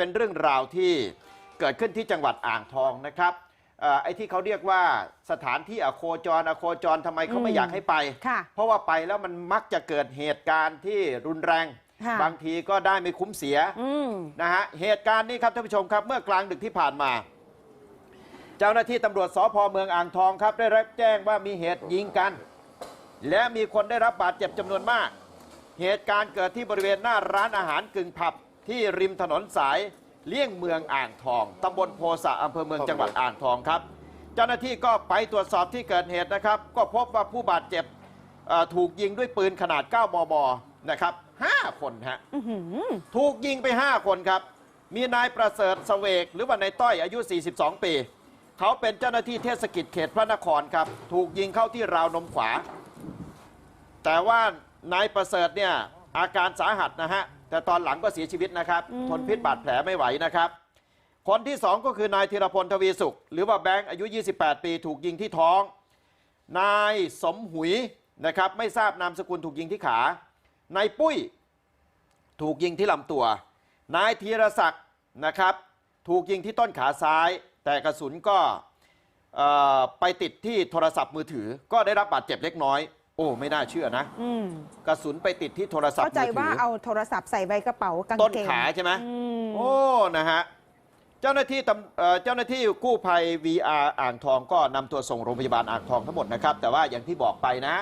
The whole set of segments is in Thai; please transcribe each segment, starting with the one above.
เป็นเรื่องราวที่เกิดขึ้นที่จังหวัดอ่างทองนะครับเอ่อไอ้ที่เขาเรียกว่าสถานที่อโคจรอโคจรทำไมเขาไม่อืมอยากให้ไปค่ะเพราะว่าไปแล้วมันมักจะเกิดเหตุการณ์ที่รุนแรงค่ะบางทีก็ได้ไม่คุ้มเสียอืมนะฮะเหตุการณ์นี้ครับท่านผู้ชมครับ เมื่อกลางดึกที่ผ่านมา เจ้าหน้าที่ตำรวจสพเมืองอ่างทองครับ ได้รับแจ้งว่ามีเหตุยิงกัน และมีคนได้รับบาดเจ็บจำนวนมาก เหตุการณ์เกิดที่บริเวณหน้าร้านอาหารกึ่งผับ ที่ริมถนนสายเลี่ยงเมืองอ่างทองตำบลโพสะอำเภอเมืองจังหวัดอ่างทองครับ เจ้าหน้าที่ก็ไปตรวจสอบที่เกิดเหตุนะครับ ก็พบว่าผู้บาดเจ็บเอ่อถูกยิงด้วยปืนขนาด 9 มม นะครับ 5 คนฮะ อื้อหือถูกยิงไป 5 คนครับ มีนายประเสริฐเสวก หรือว่านายต้อยอายุ 42 ปี เขาเป็นเจ้าหน้าที่เทศกิจเขตพระนครครับ ถูกยิงเข้าที่ราวนมขวา แต่ว่านายประเสริฐเนี่ยอาการสาหัสนะฮะ แต่ตอนหลังก็เสียชีวิตนะครับทนพิษบาดแผลไม่ไหวนะครับ คนที่สองก็คือนายธีรพลทวีสุข หรือว่าแบงค์อายุ 28 ปีถูกยิงที่ท้อง นายสมหุยนะครับไม่ทราบนามสกุลถูกยิงที่ขานายปุ้ยถูกยิงที่ลำตัว นายธีรศักดิ์นะครับถูกยิงที่ต้นขาซ้าย แต่กระสุนก็เอ่อไปติดที่โทรศัพท์มือถือ ก็ได้รับบาดเจ็บเล็กน้อยโอ้ไม่น่าเชื่อนะ อืมกระสุนไปติดที่โทรศัพท์เข้าใจมือว่าถือเอาโทรศัพท์ใส่ใบกระเป๋ากางเกงต้นขาใช่ไหม อืม โอ้ นะฮะ เจ้าหน้าที่ตำเอ่อเจ้าหน้าที่กู้ภัย VR อ่างทองก็นำตัวส่งโรงพยาบาลอ่างทองทั้งหมดนะครับ แต่ว่าอย่างที่บอกไปนะ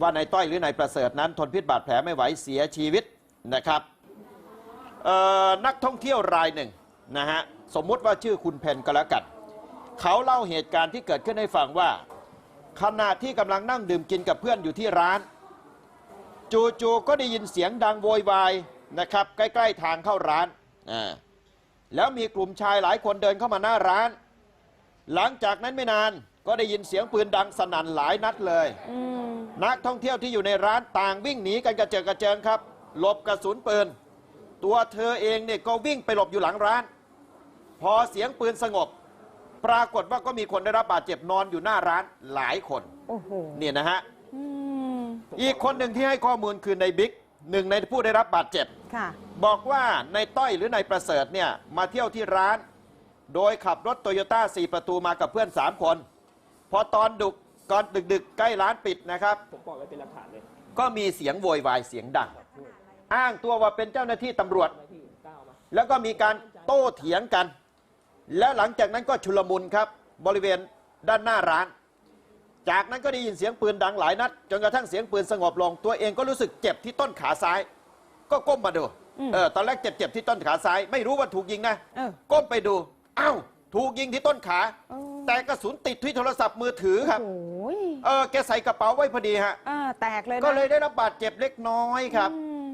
ว่านายต้อยหรือนายประเสริฐนั้น ทนพิษบาดแผลไม่ไหวเสียชีวิตนะครับเอ่อนักท่องเที่ยวรายหนึ่งนะฮะ สมมุติว่าชื่อคุณเพนก็แล้วกัน เขาเล่าเหตุการณ์ที่เกิดขึ้นให้ฟังว่า ขณะที่กำลังนั่งดื่มกินกับเพื่อนอยู่ที่ร้าน จู่ๆก็ได้ยินเสียงดังโวยวายนะครับ ใกล้ๆทางเข้าร้านอ่าแล้วมีกลุ่มชายหลายคนเดินเข้ามาหน้าร้าน หลังจากนั้นไม่นานก็ได้ยินเสียงปืนดังสนั่นหลายนัดเลย นักท่องเที่ยวที่อยู่ในร้านต่างวิ่งหนีกันกระเจิงกระเจิงครับ หลบกระสุนปืน ตัวเธอเองเนี่ยก็วิ่งไปหลบอยู่หลังร้าน พอเสียงปืนสงบ ปรากฏว่าก็มีคนได้รับบาดเจ็บนอนอยู่หน้าร้านหลายคนโอ้โหเนี่ยนะฮะอืมอีกคนหนึ่งที่ให้ข้อมูลคือในบิ๊กหนึ่งในผู้ได้รับบาดเจ็บ ค่ะ บอกว่าในายต้อยหรือนายประเสริฐเนี่ยมาเที่ยวที่ร้าน โดยขับรถโตโยต้าสี่ประตูมากับเพื่อน 3 คน พอตอนดึกก่อนดึกๆ ใกล้ร้านปิดนะครับ ผมบอกไว้เป็นหลักฐานเลยก็มีเสียงโวยวายเสียงดัง อ้างตัวว่าเป็นเจ้าหน้าที่ตำรวจ ที่ก้าวมา แล้วก็มีการโต้เถียงกัน แล้วหลังจากนั้นก็ชุลมุนครับ บริเวณด้านหน้าร้าน จากนั้นก็ได้ยินเสียงปืนดังหลายนัด จนกระทั่งเสียงปืนสงบลง ตัวเองก็รู้สึกเจ็บที่ต้นขาซ้าย ก็ก้มมาดูอืมเออตอนแรกเจ็บๆที่ต้นขาซ้าย ไม่รู้ว่าถูกยิงนะเออก้มไปดูอ้าวถูกยิงที่ต้นขาเออแต่กระสุนติดที่โทรศัพท์มือถือครับโอ้ยเออแกใส่กระเป๋าไว้พอดีฮะอ่าแตกเลยนะก็เลยได้รับบาดเจ็บเล็กน้อยครับอืม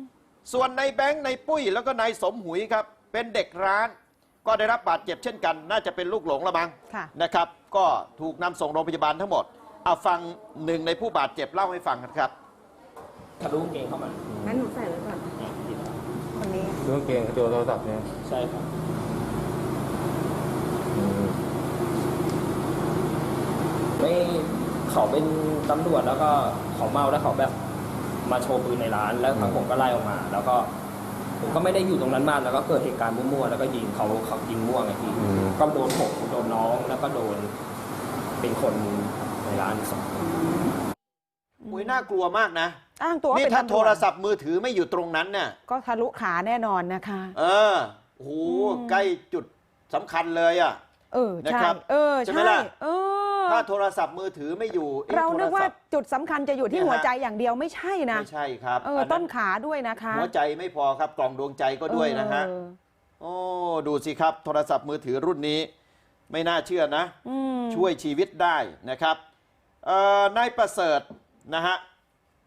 ส่วนในแบงค์ในปุ้ยแล้วก็นายสมหุยครับ เป็นเด็กร้าน ก็ได้รับบาดเจ็บเช่นกัน น่าจะเป็นลูกหลงละมั้งค่ะ นะครับ ก็ถูกนำส่งโรงพยาบาลทั้งหมดเอาฟังหนึ่งในผู้บาดเจ็บเล่าให้ฟังกันครับ ทะลุกางเกงเข้ามางั้นหนูใส่ไว้ก่อนอะผิดคนนี้ ดูกางเกงตัวโทรศัพท์เนี่ยใช่ครับ อืมไม่เขาเป็นตำรวจแล้วก็เขาเมาแล้วเขาแบบมาโชว์ปืนในร้าน แล้วทางผมก็ไล่ออกมา แล้วก็ ผมก็ไม่ได้อยู่ตรงนั้นมากแล้วก็เกิดเหตุการณ์มั่วๆแล้วก็ยิงเขาเขายิงมั่วไงพี่อืม ก็โดนผมโดนน้องแล้วก็โดนเป็นคนในร้านอีกสองคน อุ้ยน่ากลัวมากนะ อ้างตัวว่านี่เป็นถ้าตำโทวจรศัพท์มือถือไม่อยู่ตรงนั้นเนี่ยก็ทะลุขาแน่นอนนะคะ เออโอ้โหอืม ใกล้จุดสำคัญเลยอะ เออนะใช่ครับเออใช่ไหมใช่ล่ะ เออถ้าโทรศัพท์มือถือไม่อยู่อ๊ะเรานึกว่าโทรศัพท์ จุดสำคัญจะอยู่ที่เนี่ยฮะ หัวใจอย่างเดียวไม่ใช่นะไม่ใช่ครับเอออัต้นขาด้วยนะคะหัวใจไม่พอครับกล่องดวงใจก็ด้วยนะฮะ เออโอ้ ดูสิครับ โทรศัพท์มือถือรุ่นนี้ไม่น่าเชื่อนะ อืมช่วยชีวิตได้นะครับเอ่อนายประเสริฐนะฮะ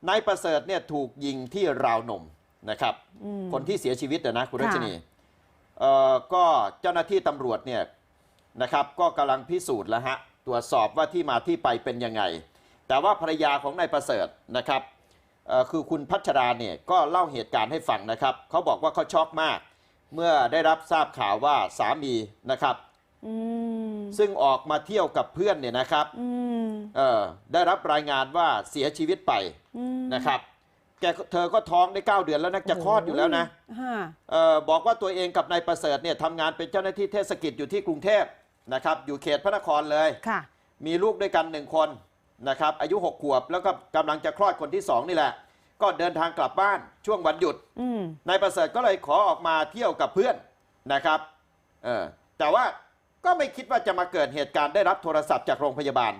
นายประเสริฐเนี่ยถูกยิงที่ราวนมนะครับ อืม คนที่เสียชีวิตนะนะคุณค่ะรัชนีเอ่อก็เจ้าหน้าที่ตำรวจเนี่ย นะครับ ก็กำลังพิสูจน์แล้วฮะตรวจสอบว่าที่มาที่ไปเป็นยังไง แต่ว่าภรรยาของนายประเสริฐนะครับเอ่อคือคุณพัชราเนี่ยก็เล่าเหตุการณ์ให้ฟังนะครับเขาบอกว่าเขาช็อกมาก เมื่อได้รับทราบข่าวว่าสามีนะครับอืมซึ่งออกมาเที่ยวกับเพื่อนเนี่ยนะครับอืมเอ่อได้รับรายงานว่าเสียชีวิตไปอืมนะครับแกเธอก็ท้องได้ 9 เดือนแล้วนะจะคลอดอยู่แล้วนะฮะเออบอกว่าตัวเองกับนายประเสริฐเนี่ยทำงานเป็นเจ้าหน้าที่เทศกิจอยู่ที่กรุงเทพ นะครับอยู่เขตพระนครเลยค่ะ มีลูกด้วยกันหนึ่งคนนะครับอายุ6ขวบแล้วก็กำลังจะคลอดคนที่2นี่แหละ ก็เดินทางกลับบ้านช่วงวันหยุดอืมนายประเสริฐก็เลยขอออกมาเที่ยวกับเพื่อนนะครับเออแต่ว่าก็ไม่คิดว่าจะมาเกิดเหตุการณ์ได้รับโทรศัพท์จากโรงพยาบาล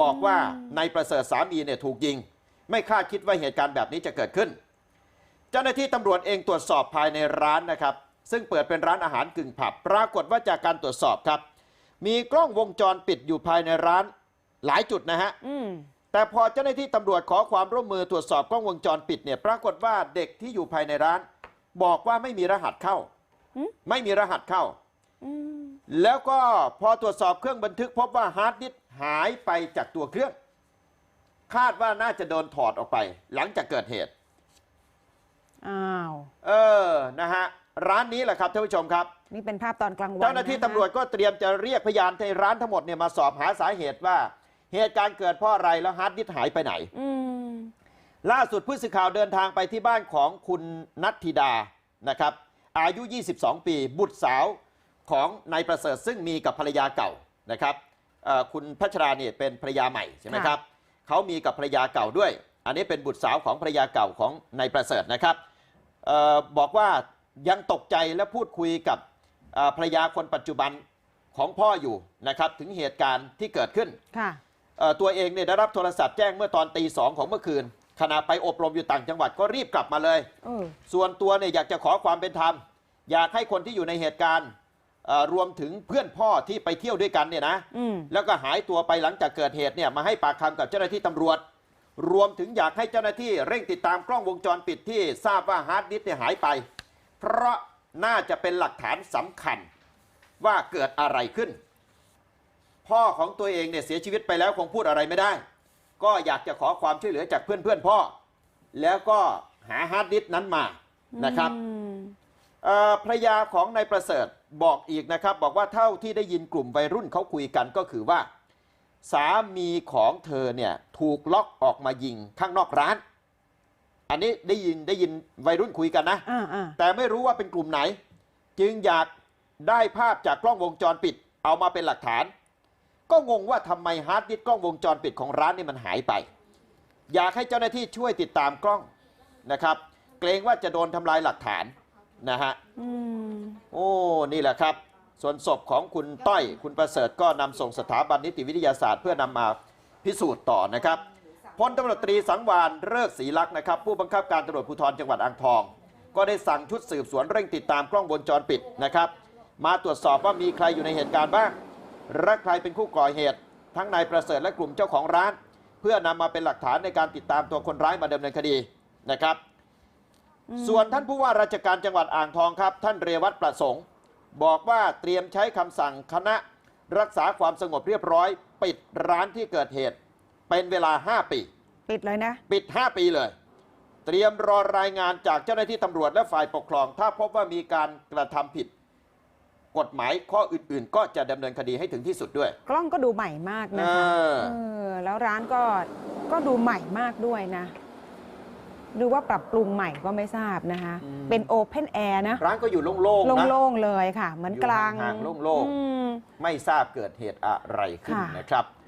บอกว่านายประเสริฐสามีเนี่ยถูกยิง ไม่คาดคิดว่าเหตุการณ์แบบนี้จะเกิดขึ้น เจ้าหน้าที่ตำรวจเองตรวจสอบภายในร้านนะครับ ซึ่งเปิดเป็นร้านอาหารกึ่งผับ ปรากฏว่าจากการตรวจสอบครับ มีกล้องวงจรปิดอยู่ภายในร้านหลายจุดนะฮะอืมแต่พอเจ้าหน้าที่ตำรวจขอความร่วมมือตรวจสอบกล้องวงจรปิดเนี่ยปรากฏว่าเด็กที่อยู่ภายในร้าน บอกว่าไม่มีรหัสเข้าหืมไม่มีรหัสเข้าอืมแล้วก็พอตรวจสอบเครื่องบันทึก พบว่าฮาร์ดดิสก์หายไปจากตัวเครื่อง คาดว่าน่าจะโดนถอดออกไป หลังจากเกิดเหตุ อ้าว เออ นะฮะ ร้านนี้แหละครับท่านผู้ชมครับ นี่เป็นภาพตอนกลางวันเจ้าหน้าที่ะคะตำรวจก็เตรียมจะเรียกพยานในร้านทั้งหมดเนี่ยมาสอบหาสาเหตุว่า เหตุการณ์เกิดเพราะอะไรแล้วฮาร์ดดิสก์หายไปไหนอืมล่าสุดผู้สื่อข่าวเดินทางไปที่บ้านของคุณนัทธิดานะครับ อายุ 22 ปี บุตรสาวของนายประเสริฐซึ่งมีกับภรรยาเก่านะครับเอ่อคุณพัชราเนี่ยเป็นภรรยาใหม่ใช่ไหมครับเขามีกับภรรยาเก่าด้วย อันนี้เป็นบุตรสาวของภรรยาเก่าของนายประเสริฐนะครับเออบอกว่ายังตกใจและพูดคุยกับเอ่อ ภรรยาคนปัจจุบันของพ่ออยู่นะครับถึงเหตุการณ์ที่เกิดขึ้นค่ะเอ่อตัวเองเนี่ยได้รับโทรศัพท์แจ้งเมื่อตอนตีสองของเมื่อคืนขณะไปอบรมอยู่ต่างจังหวัดก็รีบกลับมาเลยเออส่วนตัวเนี่ยอยากจะขอความเป็นธรรม อยากให้คนที่อยู่ในเหตุการณ์เอ่อรวมถึงเพื่อนพ่อที่ไปเที่ยวด้วยกันเนี่ยนะอืมแล้วก็หายตัวไปหลังจากเกิดเหตุเนี่ยมาให้ปากคำกับเจ้าหน้าที่ตำรวจ รวมถึงอยากให้เจ้าหน้าที่เร่งติดตามกล้องวงจรปิดที่ทราบว่าฮาร์ดดิสก์เนี่ยหายไป เพราะ น่าจะเป็นหลักฐานสำคัญว่าเกิดอะไรขึ้น พ่อของตัวเองเนี่ยเสียชีวิตไปแล้วคงพูดอะไรไม่ได้ ก็อยากจะขอความช่วยเหลือจากเพื่อนเพื่อนๆพ่อ แล้วก็หาฮาร์ดดิสก์นั้นมานะครับอืมเอ่อภรรยาของนายประเสริฐบอกอีกนะครับ บอกว่าเท่าที่ได้ยินกลุ่มวัยรุ่นเขาคุยกันก็คือว่า สามีของเธอเนี่ยถูกล็อกออกมายิงข้างนอกร้าน อันนี้ได้ยินได้ยินวัยรุ่นคุยกันนะ อ่าอ่าแต่ไม่รู้ว่าเป็นกลุ่มไหน จึงอยากได้ภาพจากกล้องวงจรปิด เอามาเป็นหลักฐาน ก็งงว่าทำไมฮาร์ดดิสก์กล้องวงจรปิดของร้านนี่มันหายไป อยากให้เจ้าหน้าที่ช่วยติดตามกล้องนะครับ เกรงว่าจะโดนทำลายหลักฐานนะฮะ อืมโอ้ นี่แหละครับ ส่วนศพของคุณต้อย คุณประเสริฐก็นำส่งสถาบันนิติวิทยาศาสตร์ เพื่อนำมาพิสูจน์ต่อนะครับ พลตำรวจตรีสังวานเลิกศรีลักษณ์นะครับผู้บังคับการตำรวจภูธรจังหวัดอ่างทอง ก็ได้สั่งชุดสืบสวนเร่งติดตามกล้องวงจรปิดนะครับมาตรวจสอบว่ามีใครอยู่ในเหตุการณ์บ้างและใครเป็นผู้ก่อเหตุ ทั้งนายประเสริฐและกลุ่มเจ้าของร้าน เพื่อนำมาเป็นหลักฐานในการติดตามตัวคนร้ายมาดำเนินคดีนะครับ ส่วนท่านผู้ว่าราชการจังหวัดอ่างทองครับ ท่านเรวัตประสงค์ บอกว่าเตรียมใช้คำสั่งคณะรักษาความสงบเรียบร้อย ปิดร้านที่เกิดเหตุ เป็นเวลา 5 ปี ปิดเลยนะ ปิด 5 ปีเลย เตรียมรอรายงานจากเจ้าหน้าที่ตำรวจและฝ่ายปกครอง ถ้าพบว่ามีการกระทำผิด กฎหมายข้ออื่น ๆ ก็จะดำเนินคดีให้ถึงที่สุดด้วย กล้องก็ดูใหม่มากนะคะเออ เออแล้วร้านก็ก็ดูใหม่มากด้วยนะหรือว่าปรับปรุงใหม่ก็ไม่ทราบนะคะเป็นโอเพนแอร์นะร้านก็อยู่โล่งๆนะ โล่งๆเลยค่ะ เหมือนอยู่กลางห่างๆโล่งๆ อืม ไม่ทราบเกิดเหตุอะไรขึ้นค่ะ นะครับ